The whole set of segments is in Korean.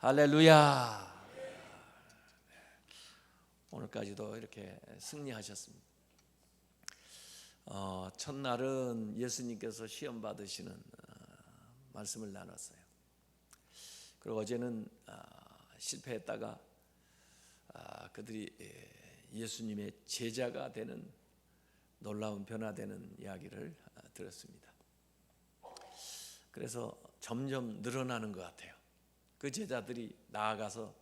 할렐루야. 오늘까지도 이렇게 승리하셨습니다. 어, 첫날은 예수님께서 시험 받으시는 어, 말씀을 나눴어요. 그리고 어제는 아, 실패했다가 아, 그들이 예, 예수님의 제자가 되는 놀라운 변화되는 이야기를 아, 들었습니다. 그래서 점점 늘어나는 것 같아요. 그 제자들이 나아가서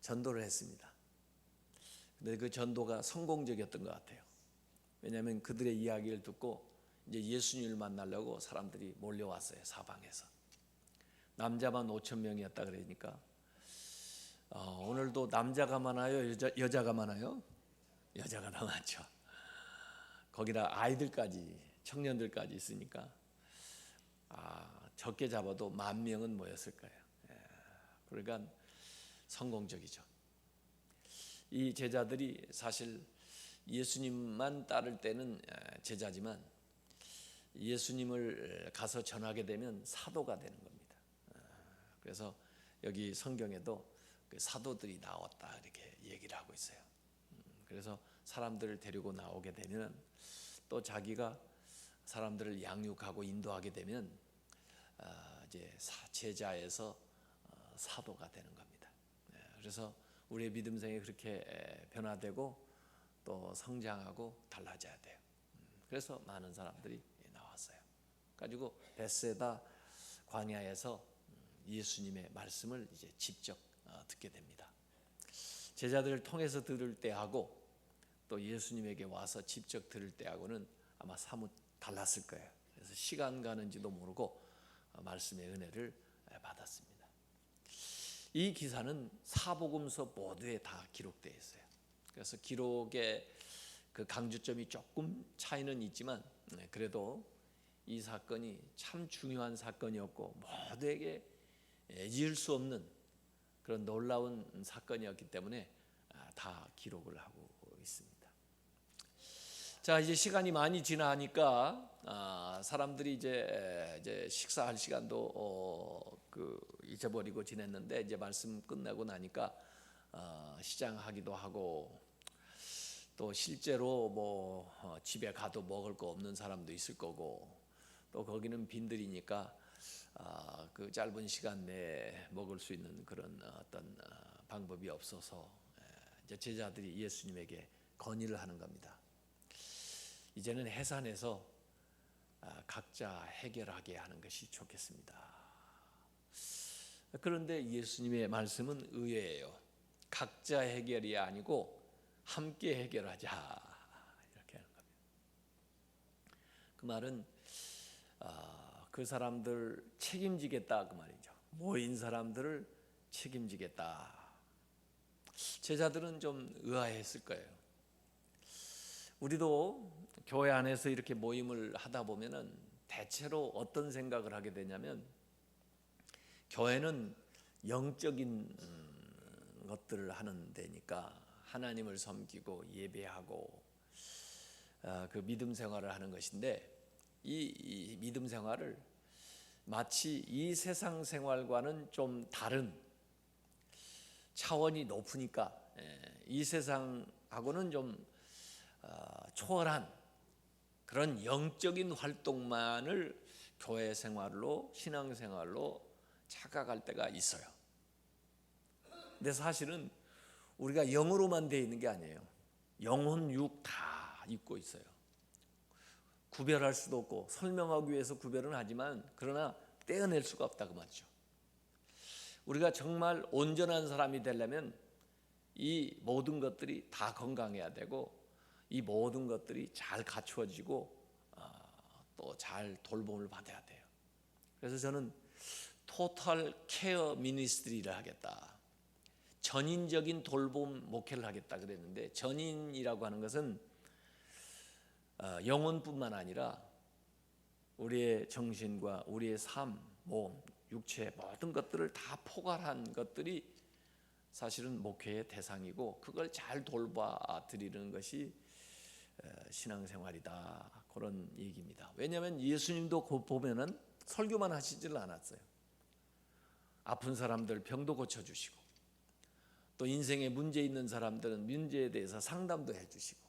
전도를 했습니다. 근데 그 전도가 성공적이었던 것 같아요. 왜냐하면 그들의 이야기를 듣고 이제 예수님을 만나려고 사람들이 몰려왔어요 사방에서. 남자만 5천 명이었다 그러니까 어, 오늘도 남자가 많아요 여자 여자가 많아요 여자가 더 많죠. 거기다 아이들까지 청년들까지 있으니까 아, 적게 잡아도 만 명은 모였을 거예요. 예, 그러니까 성공적이죠. 이 제자들이 사실 예수님만 따를 때는 예, 제자지만 예수님을 가서 전하게 되면 사도가 되는 겁니다. 아, 그래서 여기 성경에도 그 사도들이 나왔다 이렇게 얘기를 하고 있어요. 음, 그래서 사람들을 데리고 나오게 되면 또 자기가 사람들을 양육하고 인도하게 되면 아, 이제 제자에서 어, 사도가 되는 겁니다. 네, 그래서 우리의 믿음 생이 그렇게 변화되고 또 성장하고 달라져야 돼요. 음, 그래서 많은 사람들이 나왔어요. 가지고 베세다 광야에서 음, 예수님의 말씀을 이제 직접 어, 듣게 됩니다. 제자들을 통해서 들을 때하고 또 예수님에게 와서 직접 들을 때하고는 아마 사뭇 달랐을 거예요. 그래서 시간 가는지도 모르고 어, 말씀의 은혜를 받았습니다. 이 기사는 사복음서 모두에 다 기록되어 있어요. 그래서 기록의 그 강조점이 조금 차이는 있지만 네, 그래도 이 사건이 참 중요한 사건이었고 모두에게 잊을 수 없는 그런 놀라운 사건이었기 때문에 아, 다 기록을 하고 있습니다. 자 이제 시간이 많이 지나니까 아, 사람들이 이제 이제 식사할 시간도 어, 그 잊어버리고 지냈는데 이제 말씀 끝나고 나니까 어, 시장하기도 하고 또 실제로 뭐 어, 집에 가도 먹을 거 없는 사람도 있을 거고 또 거기는 빈들이니까 아, 그 짧은 시간 내에 먹을 수 있는 그런 어떤 어, 방법이 없어서 예, 이제 제자들이 예수님에게 건의를 하는 겁니다. 이제는 해산해서 아, 각자 해결하게 하는 것이 좋겠습니다. 그런데 예수님의 말씀은 의외예요. 각자 해결이 아니고 함께 해결하자 이렇게 하는 겁니다. 그 말은 아, 그 사람들 책임지겠다 그 말이죠. 모인 사람들을 책임지겠다. 제자들은 좀 의아했을 거예요. 우리도 교회 안에서 이렇게 모임을 하다 보면은 대체로 어떤 생각을 하게 되냐면 교회는 영적인 음, 것들을 하는 데니까 하나님을 섬기고 예배하고 아, 그 믿음 생활을 하는 것인데 이, 믿음 생활을 마치 이 세상 생활과는 좀 다른 차원이 높으니까 예, 이 세상하고는 좀 어, 초월한 그런 영적인 활동만을 교회 생활로 신앙 생활로 착각할 때가 있어요. 근데 사실은 우리가 영으로만 돼 있는 게 아니에요. 영혼 육 다 입고 있어요. 구별할 수도 없고 설명하기 위해서 구별은 하지만 그러나 떼어낼 수가 없다 그 말이죠. 우리가 정말 온전한 사람이 되려면 이 모든 것들이 다 건강해야 되고 이 모든 것들이 잘 갖추어지고 어, 또잘 돌봄을 받아야 돼요. 그래서 저는 토탈 케어 미니스트리를 하겠다. 전인적인 돌봄 목회를 하겠다 그랬는데 전인이라고 하는 것은 어, 영혼뿐만 아니라 우리의 정신과 우리의 삶, 몸, 육체 모든 것들을 다 포괄한 것들이 사실은 목회의 대상이고 그걸 잘 돌봐 드리는 것이 어, 신앙생활이다 그런 얘기입니다. 왜냐하면 예수님도 보면은 설교만 하시질 않았어요. 아픈 사람들 병도 고쳐 주시고 또 인생에 문제 있는 사람들은 문제에 대해서 상담도 해 주시고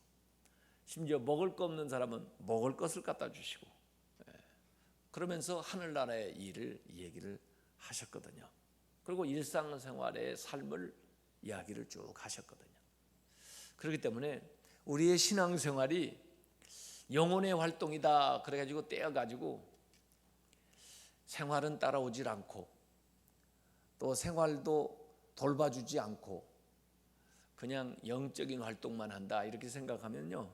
심지어 먹을 거 없는 사람은 먹을 것을 갖다 주시고 예. 그러면서 하늘나라의 일을 얘기를 하셨거든요. 그리고 일상생활의 삶을 이야기를 쭉 하셨거든요. 그렇기 때문에 우리의 신앙생활이 영혼의 활동이다 그래가지고 떼어가지고 생활은 따라오질 않고 또 생활도 돌봐주지 않고 그냥 영적인 활동만 한다 이렇게 생각하면요.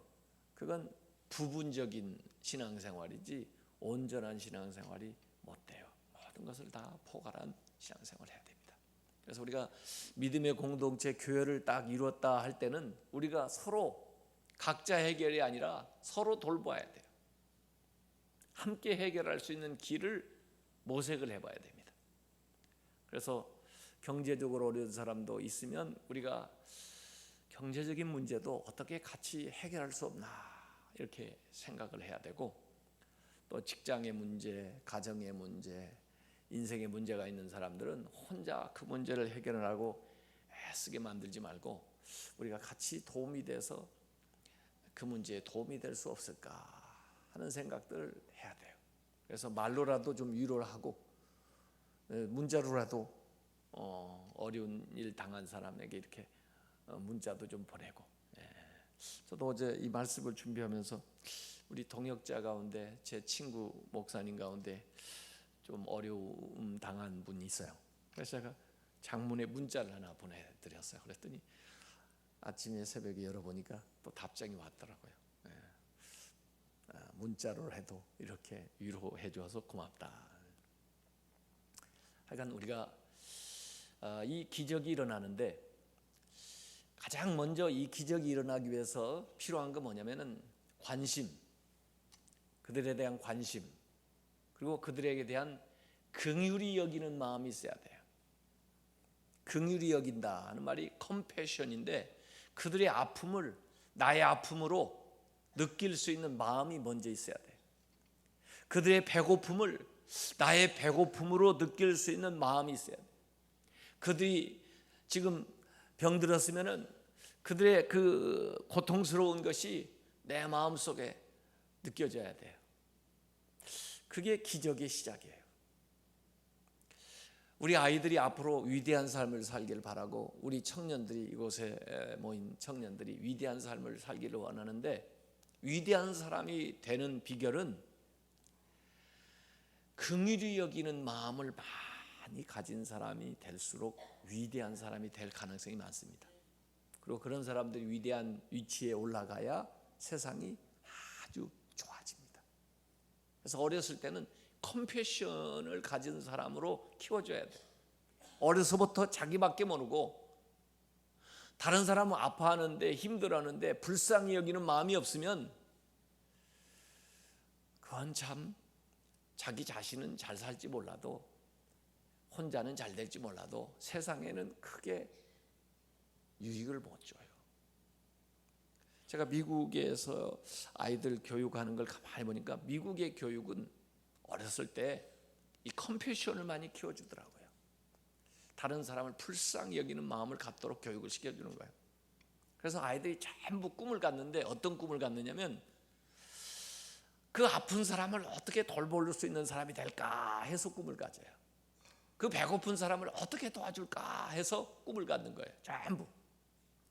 그건 부분적인 신앙생활이지 온전한 신앙생활이 못 돼요. 모든 것을 다 포괄한 신앙생활을 해야 됩니다. 그래서 우리가 믿음의 공동체 교회를 딱 이루었다 할 때는 우리가 서로 각자 해결이 아니라 서로 돌봐야 돼요. 함께 해결할 수 있는 길을 모색을 해봐야 됩니다 그래서 경제적으로 어려운 사람도 있으면 우리가 경제적인 문제도 어떻게 같이 해결할 수 없나 이렇게 생각을 해야 되고 또 직장의 문제, 가정의 문제, 인생의 문제가 있는 사람들은 혼자 그 문제를 해결하고 애쓰게 만들지 말고 우리가 같이 도움이 돼서 그 문제에 도움이 될 수 없을까 하는 생각들을 해야 돼요. 그래서 말로라도 좀 위로를 하고 문자로라도 어, 어려운 일 당한 사람에게 이렇게 어, 문자도 좀 보내고. 예. 저도 어제 이 말씀을 준비하면서 우리 동역자 가운데 제 친구 목사님 가운데 좀 어려움 당한 분이 있어요. 그래서 제가 장문에 문자를 하나 보내드렸어요. 그랬더니 아침에 새벽에 열어보니까 또 답장이 왔더라고요. 예. 아, 문자로 해도 이렇게 위로해 줘서 고맙다. 하여간 우리가 아, 이 기적이 일어나는데 가장 먼저 이 기적이 일어나기 위해서 필요한 건 뭐냐면은 관심, 그들에 대한 관심, 그리고 그들에게 대한 긍휼히 여기는 마음이 있어야 돼요. 긍휼히 여긴다 하는 말이 컴패션인데 그들의 아픔을 나의 아픔으로 느낄 수 있는 마음이 먼저 있어야 돼. 그들의 배고픔을 나의 배고픔으로 느낄 수 있는 마음이 있어야 돼. 그들이 지금 병들었으면은 그들의 그 고통스러운 것이 내 마음 속에 느껴져야 돼요. 그게 기적의 시작이에요. 우리 아이들이 앞으로 위대한 삶을 살기를 바라고 우리 청년들이 이곳에 모인 청년들이 위대한 삶을 살기를 원하는데 위대한 사람이 되는 비결은 긍휼히 여기는 마음을 많이 가진 사람이 될수록 위대한 사람이 될 가능성이 많습니다. 그리고 그런 사람들이 위대한 위치에 올라가야 세상이 아주 좋아집니다. 그래서 어렸을 때는 컴패션을 가진 사람으로 키워줘야 돼. 어려서부터 자기밖에 모르고 다른 사람은 아파하는데 힘들어하는데 불쌍히 여기는 마음이 없으면 그건 참 자기 자신은 잘 살지 몰라도 혼자는 잘 될지 몰라도 세상에는 크게 유익을 못 줘요. 제가 미국에서 아이들 교육하는 걸 가만히 보니까 미국의 교육은 어렸을 때 이 컴패션을 많이 키워주더라고요. 다른 사람을 불쌍히 여기는 마음을 갖도록 교육을 시켜주는 거예요. 그래서 아이들이 전부 꿈을 갖는데 어떤 꿈을 갖느냐면 그 아픈 사람을 어떻게 돌볼 수 있는 사람이 될까 해서 꿈을 가져요. 그 배고픈 사람을 어떻게 도와줄까 해서 꿈을 갖는 거예요. 전부.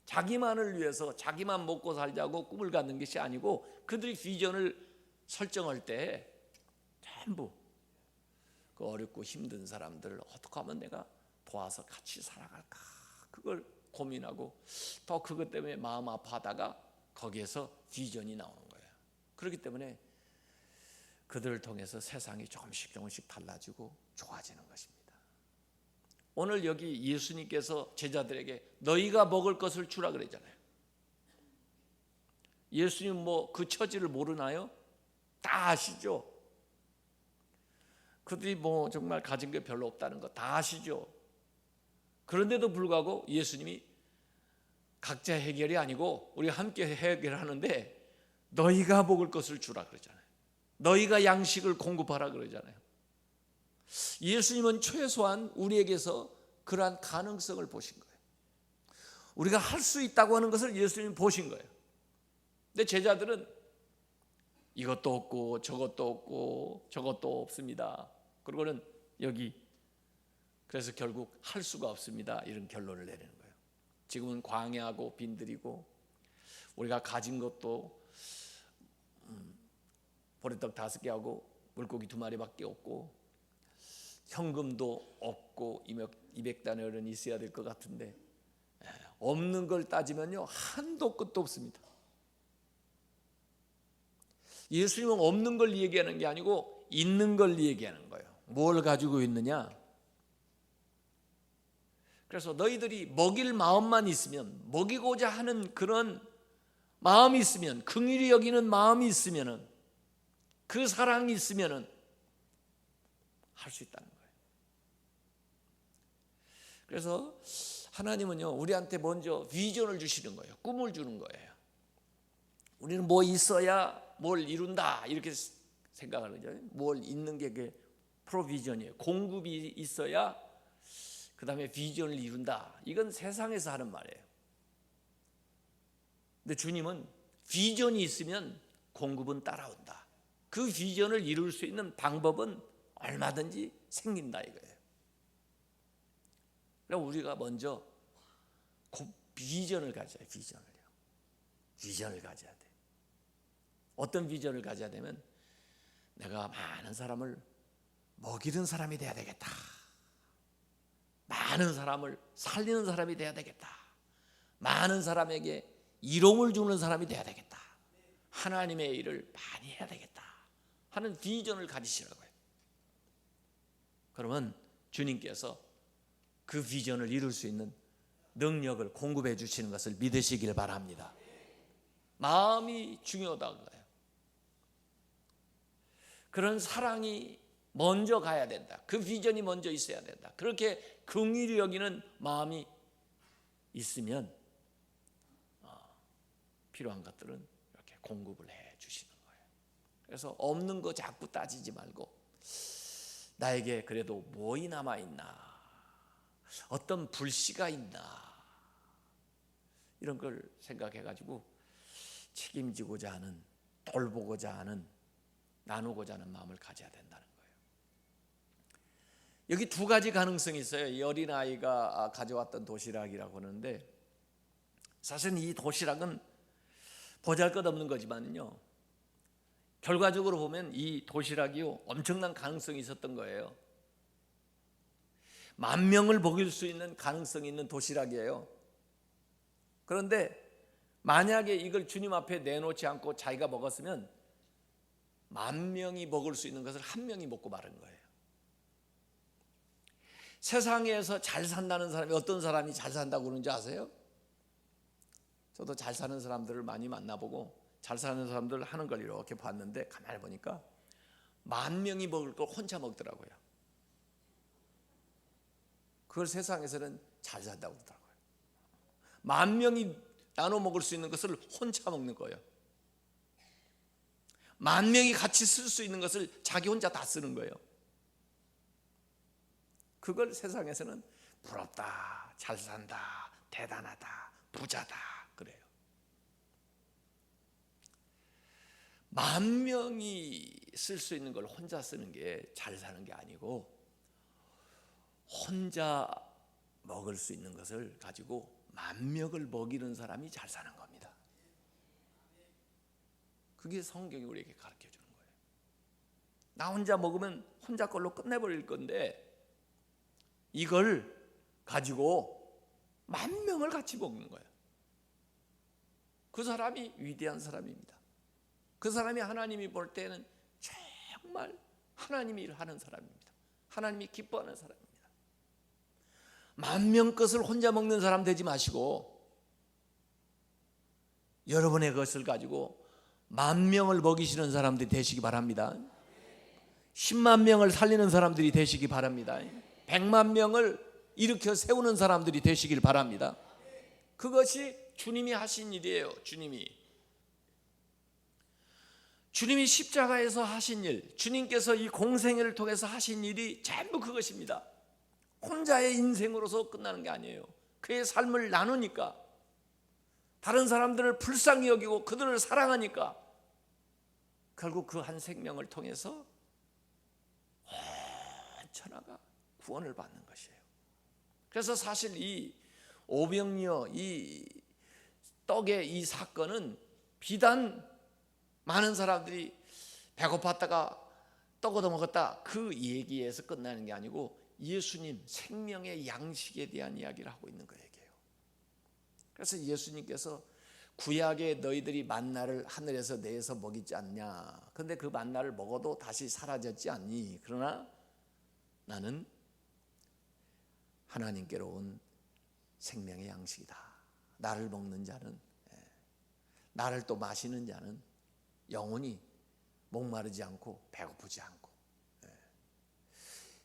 자기만을 위해서 자기만 먹고 살자고 꿈을 갖는 것이 아니고 그들이 비전을 설정할 때 전부 그 어렵고 힘든 사람들을 어떻게 하면 내가 도와서 같이 살아갈까 그걸 고민하고 또 그것 때문에 마음 아파하다가 거기에서 비전이 나오는 거예요. 그렇기 때문에 그들을 통해서 세상이 조금씩 조금씩 달라지고 좋아지는 것입니다. 오늘 여기 예수님께서 제자들에게 너희가 먹을 것을 주라 그랬잖아요. 예수님 뭐 그 처지를 모르나요? 다 아시죠? 그들이 뭐 정말 가진 게 별로 없다는 거 다 아시죠? 그런데도 불구하고 예수님이 각자 해결이 아니고 우리 함께 해결하는데 너희가 먹을 것을 주라 그러잖아요. 너희가 양식을 공급하라 그러잖아요. 예수님은 최소한 우리에게서 그러한 가능성을 보신 거예요. 우리가 할 수 있다고 하는 것을 예수님이 보신 거예요. 근데 제자들은 이것도 없고 저것도 없고 저것도 없습니다. 그리고는 여기 그래서 결국 할 수가 없습니다. 이런 결론을 내리는 거예요. 지금은 광야하고 빈들이고 우리가 가진 것도 음, 보리떡 다섯 개 하고 물고기 두 마리밖에 없고 현금도 없고 200단어는 있어야 될 것 같은데 예, 없는 걸 따지면요 한도 끝도 없습니다. 예수님은 없는 걸 얘기하는 게 아니고 있는 걸 얘기하는 거예요. 뭘 가지고 있느냐? 그래서 너희들이 먹일 마음만 있으면 먹이고자 하는 그런 마음이 있으면 긍휼히 여기는 마음이 있으면은 그 사랑이 있으면은 할 수 있다는 거예요. 그래서 하나님은요 우리한테 먼저 비전을 주시는 거예요. 꿈을 주는 거예요. 우리는 뭐 있어야 뭘 이룬다 이렇게 생각하는 거죠. 뭘 있는 게 그게 프로비전이에요. 공급이 있어야 그 다음에 비전을 이룬다. 이건 세상에서 하는 말이에요. 근데 주님은 비전이 있으면 공급은 따라온다. 그 비전을 이룰 수 있는 방법은 얼마든지 생긴다 이거예요. 그럼 우리가 먼저 비전을 가져야 비전을요. 비전을 가져야 돼. 어떤 비전을 가져야 되면 내가 많은 사람을 먹이는 사람이 돼야 되겠다. 많은 사람을 살리는 사람이 돼야 되겠다. 많은 사람에게 이로움을 주는 사람이 돼야 되겠다. 하나님의 일을 많이 해야 되겠다. 하는 비전을 가지시라고요. 그러면 주님께서 그 비전을 이룰 수 있는 능력을 공급해 주시는 것을 믿으시길 바랍니다. 마음이 중요하다는 거예요. 그런 사랑이 먼저 가야 된다. 그 비전이 먼저 있어야 된다. 그렇게 긍휼히 여기는 마음이 있으면 어, 필요한 것들은 이렇게 공급을 해 거예요. 그래서 없는 거 자꾸 따지지 말고 나에게 그래도 뭐이 남아 있나? 어떤 불씨가 있나? 이런 걸 생각해 가지고 책임지고자 하는 돌보고자 하는 나누고자 하는 마음을 가져야 된다는 거예요. 여기 두 가지 가능성이 있어요. 이 어린 아이가 가져왔던 도시락이라고 하는데 사실 이 도시락은 보잘것없는 거지만요. 결과적으로 보면 이 도시락이요 엄청난 가능성이 있었던 거예요. 만 명을 먹일 수 있는 가능성이 있는 도시락이에요. 그런데 만약에 이걸 주님 앞에 내놓지 않고 자기가 먹었으면 만 명이 먹을 수 있는 것을 한 명이 먹고 마른 거예요. 세상에서 잘 산다는 사람이 어떤 사람이 잘 산다고 그러는지 아세요? 저도 잘 사는 사람들을 많이 만나보고 잘 사는 사람들 하는 걸 이렇게 봤는데 가만히 보니까 만 명이 먹을 걸 혼자 먹더라고요. 그걸 세상에서는 잘 산다고 그러더라고요. 만 명이 나눠 먹을 수 있는 것을 혼자 먹는 거예요. 만 명이 같이 쓸 수 있는 것을 자기 혼자 다 쓰는 거예요. 그걸 세상에서는 부럽다, 잘 산다, 대단하다, 부자다 그래요. 만 명이 쓸 수 있는 걸 혼자 쓰는 게 잘 사는 게 아니고 혼자 먹을 수 있는 것을 가지고 만 명을 먹이는 사람이 잘 사는 겁니다. 그게 성경이 우리에게 가르쳐 주는 거예요. 나 혼자 먹으면 혼자 걸로 끝내버릴 건데 이걸 가지고 만 명을 같이 먹는 거예요. 그 사람이 위대한 사람입니다. 그 사람이 하나님이 볼 때는 정말 하나님이 일하는 사람입니다. 하나님이 기뻐하는 사람입니다. 만 명 것을 혼자 먹는 사람 되지 마시고 여러분의 것을 가지고 만 명을 먹이시는 사람들이 되시기 바랍니다. 10만 명을 살리는 사람들이 되시기 바랍니다. 100만 명을 일으켜 세우는 사람들이 되시길 바랍니다. 그것이 주님이 하신 일이에요. 주님이 주님이 십자가에서 하신 일, 주님께서 이 공생애를 통해서 하신 일이 전부 그것입니다. 혼자의 인생으로서 끝나는 게 아니에요. 그의 삶을 나누니까 다른 사람들을 불쌍히 여기고 그들을 사랑하니까 결국 그 한 생명을 통해서 온 천하가 구원을 받는 것이에요. 그래서 사실 이 오병이어 이 떡의 이 사건은 비단 많은 사람들이 배고팠다가 떡 얻어 먹었다 그 얘기에서 끝나는 게 아니고 예수님 생명의 양식에 대한 이야기를 하고 있는 거예요. 그래서 예수님께서 구약에 너희들이 만나를 하늘에서 내서 먹이지 않냐. 근데 그 만나를 먹어도 다시 사라졌지 않니? 그러나 나는 하나님께로 온 생명의 양식이다. 나를 먹는 자는 예, 나를 또 마시는 자는 영원히 목마르지 않고 배고프지 않고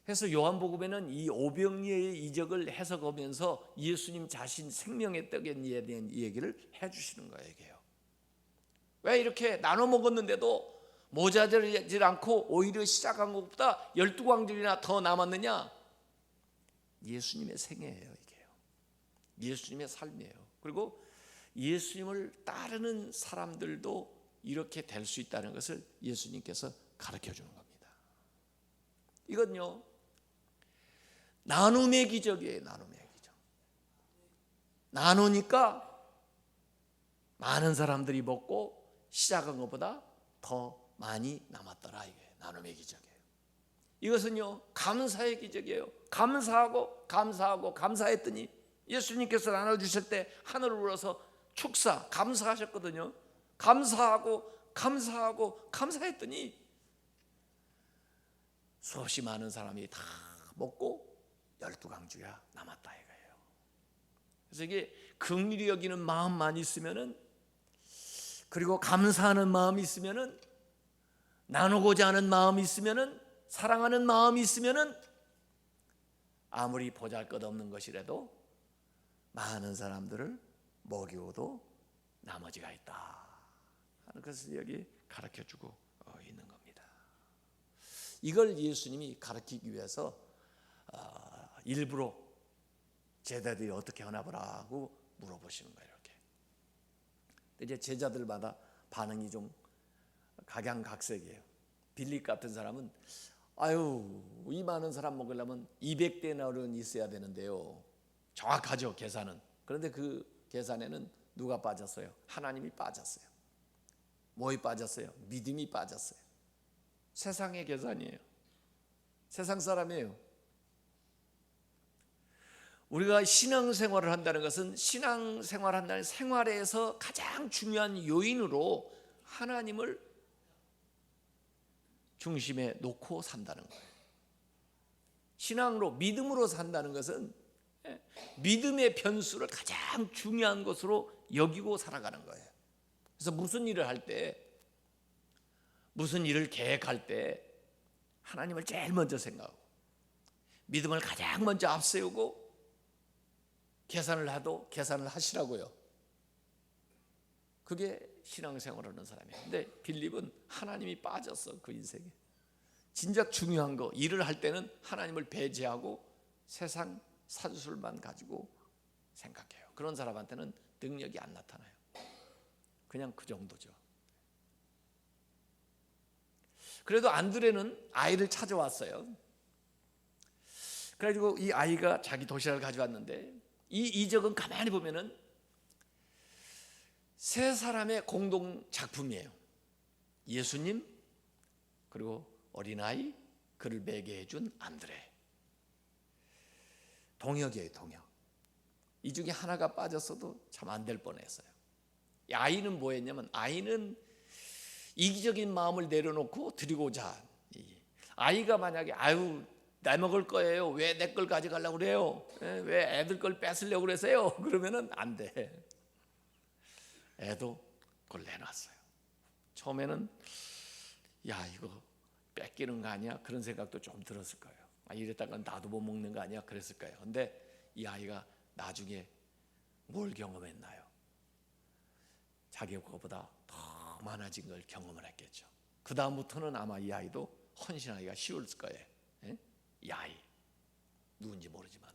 그래서 요한복음에는 이 오병이의 이적을 해석하면서 예수님 자신 생명의 떡에 대한 얘기를 해주시는 거예요. 왜 이렇게 나눠 먹었는데도 모자르지 않고 오히려 시작한 것보다 열두 광들이나 더 남았느냐? 예수님의 생애예요, 이게요. 예수님의 삶이에요. 그리고 예수님을 따르는 사람들도 이렇게 될 수 있다는 것을 예수님께서 가르쳐 주는 겁니다. 이건요, 나눔의 기적이에요. 나눔의 기적. 나누니까 많은 사람들이 먹고 시작한 것보다 더 많이 남았더라 이게 나눔의 기적이에요. 이것은요 감사의 기적이에요. 감사하고 감사하고 감사했더니 예수님께서 나눠 주실 때 하늘을 울어서 축사 감사하셨거든요. 감사하고 감사하고 감사했더니 수없이 많은 사람이 다 먹고 열두 강주가 남았다 이거예요. 그래서 이게 긍휼히 여기는 마음만 있으면은 그리고 감사하는 마음이 있으면은 나누고자 하는 마음이 있으면은 사랑하는 마음이 있으면은 아무리 보잘것없는 것이라도 많은 사람들을 먹이고도 나머지가 있다 하는 것을 여기 가르쳐 주고 어, 있는 겁니다. 이걸 예수님이 가르치기 위해서 어, 일부러 제자들이 어떻게 하나 보라고 물어보시는 거예요. 이렇게. 이제 제자들마다 반응이 좀 각양각색이에요. 빌립 같은 사람은 아유 이 많은 사람 먹으려면 200데나리온 있어야 되는데요. 정확하죠 계산은. 그런데 그 계산에는 누가 빠졌어요? 하나님이 빠졌어요. 뭐이 빠졌어요? 믿음이 빠졌어요. 세상의 계산이에요. 세상 사람이에요. 우리가 신앙생활을 한다는 것은 신앙생활 한다는 생활에서 가장 중요한 요인으로 하나님을 중심에 놓고 산다는 거예요. 신앙으로 믿음으로 산다는 것은 예, 믿음의 변수를 가장 중요한 것으로 여기고 살아가는 거예요. 그래서 무슨 일을 할 때, 무슨 일을 계획할 때 하나님을 제일 먼저 생각하고 믿음을 가장 먼저 앞세우고 계산을 해도 계산을 하시라고요. 그게 신앙생활 하는 사람이에요. 근데 빌립은 하나님이 빠졌어 그 인생에. 진작 중요한 거 일을 할 때는 하나님을 배제하고 세상 사주술만 가지고 생각해요. 그런 사람한테는 능력이 안 나타나요. 그냥 그 정도죠. 그래도 안드레는 아이를 찾아왔어요. 그래가지고 이 아이가 자기 도시락을 가져왔는데 이 이적은 가만히 보면은 세 사람의 공동 작품이에요. 예수님 그리고 어린아이 그를 매게 해준 안드레. 동역이에요, 동역. 이 중에 하나가 빠졌어도 참 안 될 뻔했어요. 아이는 뭐했냐면 아이는 이기적인 마음을 내려놓고 드리고자 아이가 만약에 아유 내 먹을 거예요. 왜 내 걸 가져가려고 그래요? 예, 왜 애들 걸 뺏으려고 그러세요? 그러면은 안 돼. 애도 그걸 내놨어요. 처음에는 야 이거 뺏기는 거 아니야? 그런 생각도 좀 들었을 거예요. 아, 이랬다가 나도 못 먹는 거 아니야? 그랬을 거예요. 근데 이 아이가 나중에 뭘 경험했나요? 자기 것보다 더 많아진 걸 경험을 했겠죠. 그 다음부터는 아마 이 아이도 헌신하기가 쉬울 거예요. 예? 이 아이 누군지 모르지만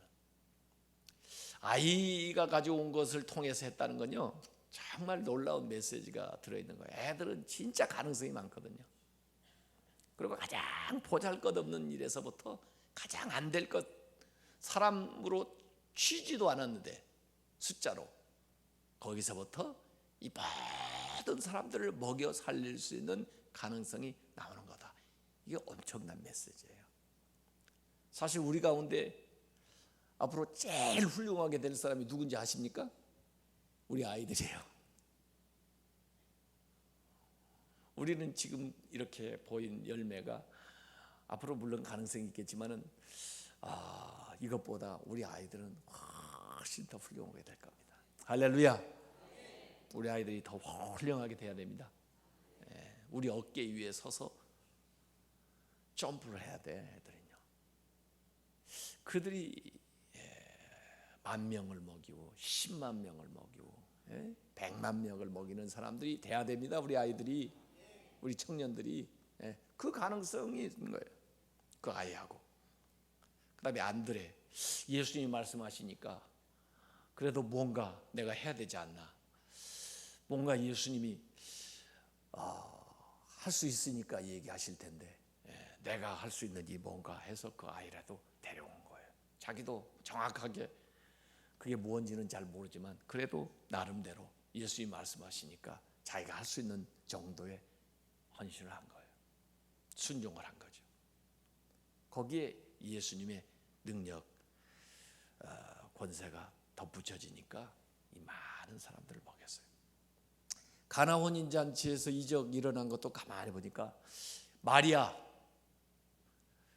아이가 가져온 것을 통해서 했다는 건요 정말 놀라운 메시지가 들어있는 거예요. 애들은 진짜 가능성이 많거든요. 그리고 가장 보잘것없는 일에서부터 가장 안 될 것 사람으로 취지도 않았는데 숫자로 거기서부터 이 모든 사람들을 먹여 살릴 수 있는 가능성이 나오는 거다. 이게 엄청난 메시지예요. 사실 우리 가운데 앞으로 제일 훌륭하게 될 사람이 누군지 아십니까? 우리 아이들이에요. 우리는 지금 이렇게 보인 열매가 앞으로 물론 가능성이 있겠지만은 아, 이것보다 우리 아이들은 훨씬 더 훌륭하게 될 겁니다. 할렐루야. 우리 아이들이 더 훌륭하게 돼야 됩니다. 예, 우리 어깨 위에 서서 점프를 해야 돼 애들은요. 그들이 예, 만 명을 먹이고 10만 명을 먹이고 예, 100만 명을 먹이는 사람들이 돼야 됩니다. 우리 아이들이 우리 청년들이 예, 그 가능성이 있는 거예요. 그 아이하고 그다음에 안드레 예수님이 말씀하시니까 그래도 뭔가 내가 해야 되지 않나. 뭔가 예수님이 어, 할수 있으니까 얘기하실 텐데 예, 내가 할 수 있는 이 뭔가 해서 그 아이라도 데려온 거예요. 자기도 정확하게 그게 뭔지는 잘 모르지만 그래도 나름대로 예수님이 말씀하시니까 자기가 할 수 있는 정도의 헌신을 한 거예요. 순종을 한 거죠. 거기에 예수님의 능력, 어, 권세가 덧붙여지니까 이 많은 사람들을 먹였어요. 가나 혼인 잔치에서 이적 일어난 것도 가만히 보니까 마리아,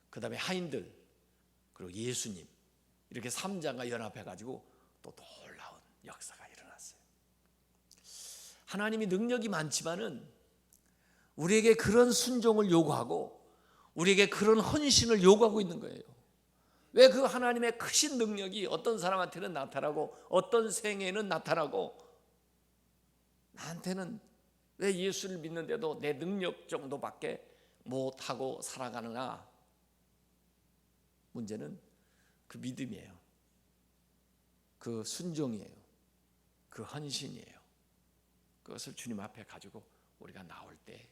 그다음에 하인들, 그리고 예수님 이렇게 삼자가 연합해 가지고 또 놀라운 역사가 일어났어요. 하나님이 능력이 많지만은 우리에게 그런 순종을 요구하고 우리에게 그런 헌신을 요구하고 있는 거예요. 왜 그 하나님의 크신 능력이 어떤 사람한테는 나타나고 어떤 생애는 나타나고 나한테는 왜 예수를 믿는데도 내 능력 정도밖에 못하고 살아가느냐? 문제는 그 믿음이에요. 그 순종이에요. 그 헌신이에요. 그것을 주님 앞에 가지고 우리가 나올 때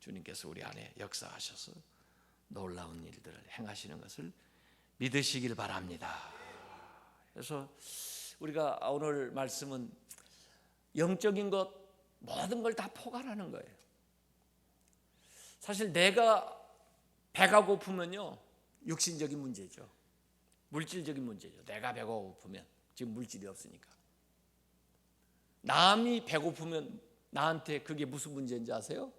주님께서 우리 안에 역사하셔서 놀라운 일들을 행하시는 것을 믿으시길 바랍니다. 그래서 우리가 오늘 말씀은 영적인 것 모든 걸 다 포괄하는 거예요. 사실 내가 배가 고프면요 육신적인 문제죠. 물질적인 문제죠. 내가 배가 고프면 지금 물질이 없으니까. 남이 배고프면 나한테 그게 무슨 문제인지 아세요?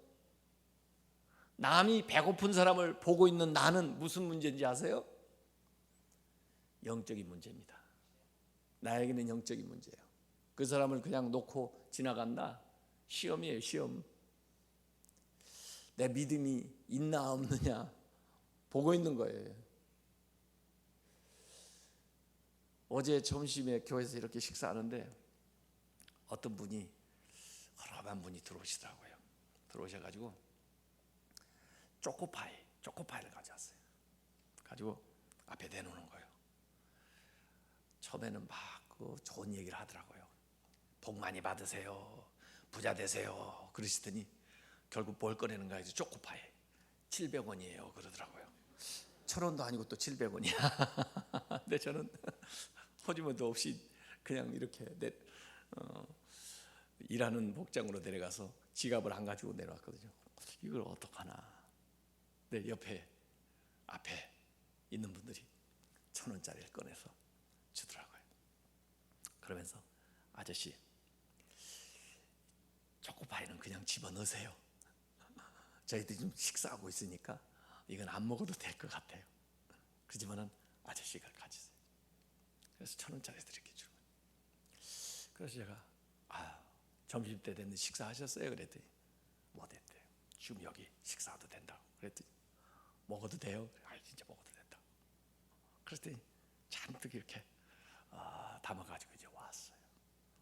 남이 배고픈 사람을 보고 있는 나는 무슨 문제인지 아세요? 영적인 문제입니다. 나에게는 영적인 문제예요. 그 사람을 그냥 놓고 지나간다? 시험이에요, 시험. 내 믿음이 있나 없느냐 보고 있는 거예요. 어제 점심에 교회에서 이렇게 식사하는데 어떤 분이 허름한 분이 들어오시더라고요. 들어오셔가지고 초코파이, 초코파이를 가져왔어요. 가지고 앞에 내놓는 거예요. 처음에는 막 그 좋은 얘기를 하더라고요. 복 많이 받으세요. 부자 되세요. 그러시더니 결국 뭘 꺼내는가 해서 초코파이 700원이에요. 그러더라고요. 천 원도 아니고 또 700원이야. 근데 저는 허주머니도 없이 그냥 이렇게 내, 어, 일하는 복장으로 내려가서 지갑을 안 가지고 내려왔거든요. 이걸 어떡하나. 내 옆에 앞에 있는 분들이 천 원짜리를 꺼내서 주더라고요. 그러면서 아저씨 초코파이는 그냥 집어 넣으세요. 저희들이 좀 식사하고 있으니까 이건 안 먹어도 될 것 같아요. 그렇지만은 아저씨가 가지세요. 그래서 천 원짜리 드릴게 주는 그래서 제가 아 점심 때 됐는데 식사하셨어요? 그랬더니 못했대요. 지금 여기 식사도 된다고 그랬더니 먹어도 돼요? 아 진짜 먹어도 된다. 그랬더니 잔뜩 이렇게 아, 담아가지고 이제 왔어요.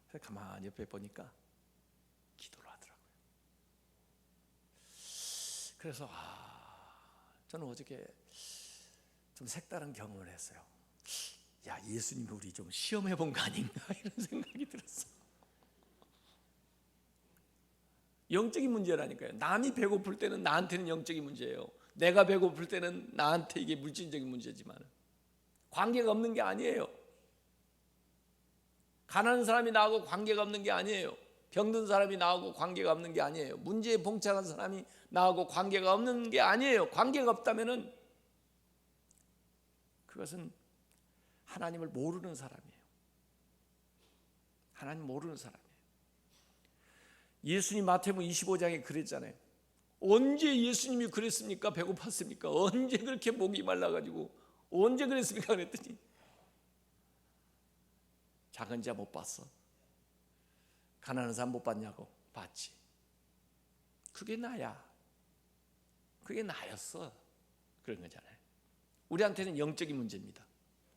그래서 가만히 옆에 보니까 기도를 하더라고요. 그래서 아, 저는 어저께 좀 색다른 경험을 했어요. 야, 예수님이 우리 좀 시험해 본 거 아닌가 이런 생각이 들었어. 영적인 문제라니까요. 남이 배고플 때는 나한테는 영적인 문제예요. 내가 배고플 때는 나한테 이게 물질적인 문제지만 관계가 없는 게 아니에요. 가난한 사람이 나하고 관계가 없는 게 아니에요. 병든 사람이 나하고 관계가 없는 게 아니에요. 문제에 봉착한 사람이 나하고 관계가 없는 게 아니에요. 관계가 없다면은 그것은 하나님을 모르는 사람이에요. 하나님 모르는 사람이에요. 예수님 마태복음 25장에 그랬잖아요. 언제 예수님이 그랬습니까? 배고팠습니까? 언제 그렇게 목이 말라가지고 언제 그랬습니까? 그랬더니 작은 자 못 봤어. 가난한 사람 못 봤냐고 봤지. 그게 나야. 그게 나였어. 그런 거잖아요. 우리한테는 영적인 문제입니다.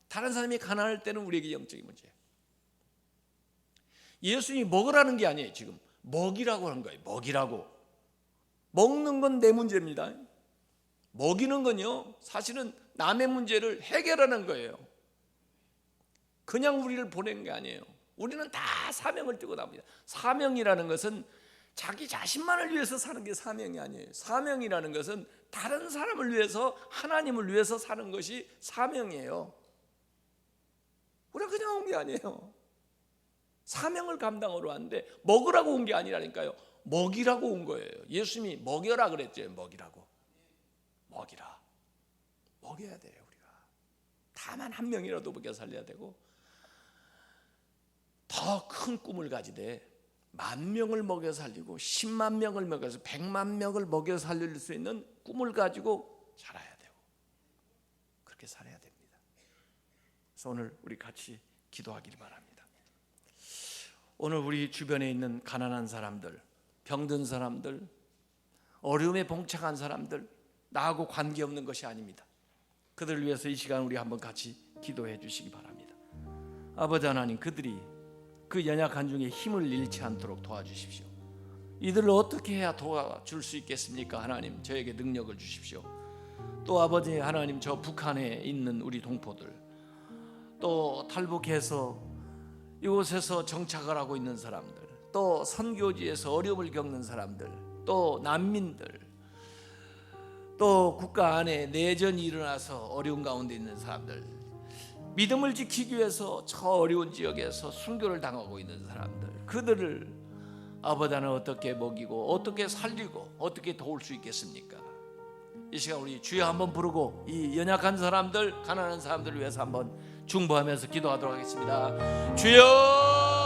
다른 사람이 가난할 때는 우리에게 영적인 문제예요. 예수님이 먹으라는 게 아니에요. 지금 먹이라고 하는 거예요. 먹이라고. 먹는 건 내 문제입니다. 먹이는 건요. 사실은 남의 문제를 해결하는 거예요. 그냥 우리를 보낸 게 아니에요. 우리는 다 사명을 띠고 나옵니다. 사명이라는 것은 자기 자신만을 위해서 사는 게 사명이 아니에요. 사명이라는 것은 다른 사람을 위해서 하나님을 위해서 사는 것이 사명이에요. 우리가 그냥 온 게 아니에요. 사명을 감당하러 왔는데 먹으라고 온 게 아니라니까요. 먹이라고 온 거예요. 예수님이 먹여라 그랬죠. 먹이라고. 먹이라. 먹여야 돼요, 우리가. 다만 한 명이라도 먹여 살려야 되고 더 큰 꿈을 가지되 만 명을 먹여 살리고 10만 명을 먹여서 100만 명을 먹여 살릴 수 있는 꿈을 가지고 살아야 되고 그렇게 살아야 됩니다. 그래서 오늘 우리 같이 기도하기를 바랍니다. 오늘 우리 주변에 있는 가난한 사람들, 병든 사람들, 어려움에 봉착한 사람들 나하고 관계없는 것이 아닙니다. 그들을 위해서 이 시간 우리 한번 같이 기도해 주시기 바랍니다. 아버지 하나님 그들이 그 연약한 중에 힘을 잃지 않도록 도와주십시오. 이들을 어떻게 해야 도와줄 수 있겠습니까? 하나님 저에게 능력을 주십시오. 또 아버지 하나님 저 북한에 있는 우리 동포들 또 탈북해서 이곳에서 정착을 하고 있는 사람들 또 선교지에서 어려움을 겪는 사람들 또 난민들 또 국가 안에 내전이 일어나서 어려운 가운데 있는 사람들 믿음을 지키기 위해서 저 어려운 지역에서 순교를 당하고 있는 사람들 그들을 아버지는 어떻게 먹이고 어떻게 살리고 어떻게 도울 수 있겠습니까? 이 시간 우리 주여 한번 부르고 이 연약한 사람들 가난한 사람들을 위해서 한번 중보하면서 기도하도록 하겠습니다. 주여